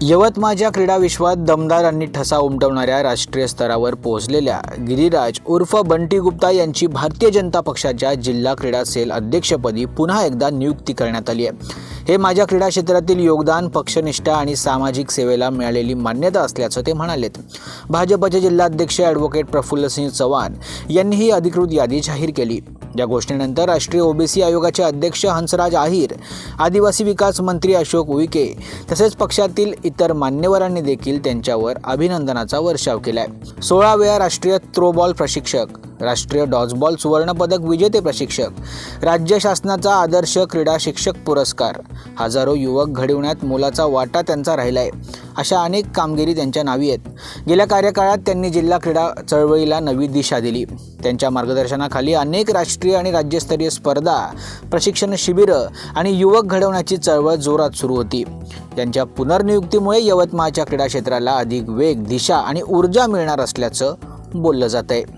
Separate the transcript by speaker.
Speaker 1: यवतमाळच्या क्रीडा विश्वात दमदार आणि ठसा उमटवणाऱ्या राष्ट्रीय स्तरावर पोहोचलेल्या गिरिराज उर्फ बंटी गुप्ता यांची भारतीय जनता पक्षाच्या जिल्हा क्रीडा सेल अध्यक्षपदी पुन्हा एकदा नियुक्ती करण्यात आली आहे. हे माझ्या क्रीडा क्षेत्रातील योगदान पक्षनिष्ठा आणि सामाजिक सेवेला मिळालेली मान्यता असल्याचं ते म्हणालेत. भाजपचे जिल्हाध्यक्ष ॲडव्होकेट प्रफुल्लसिंह चव्हाण यांनी ही अधिकृत यादी जाहीर केली. या गोष्टीनंतर राष्ट्रीय ओबीसी आयोगाचे अध्यक्ष हंसराज आहिर आदिवासी विकास मंत्री अशोक उईके तसेच पक्षातील इतर मान्यवरांनी देखील त्यांच्यावर अभिनंदनाचा वर्षाव केलाय. सोळा वेळा राष्ट्रीय थ्रोबॉल प्रशिक्षक राष्ट्रीय डॉजबॉल सुवर्णपदक विजेते प्रशिक्षक राज्य शासनाचा आदर्श क्रीडा शिक्षक पुरस्कार. हजारो युवक घडविण्यात मोलाचा वाटा त्यांचा राहिला आहे अशा अनेक कामगिरी त्यांच्या नावी आहेत. गेल्या कार्यकाळात त्यांनी जिल्हा क्रीडा चळवळीला नवी दिशा दिली. त्यांच्या मार्गदर्शनाखाली अनेक राष्ट्रीय आणि राज्यस्तरीय स्पर्धा प्रशिक्षण शिबिरं आणि युवक घडवण्याची चळवळ जोरात सुरू होती. त्यांच्या पुनर्नियुक्तीमुळे यवतमाळच्या क्रीडा क्षेत्राला अधिक वेग दिशा आणि ऊर्जा मिळणार असल्याचं बोललं जात आहे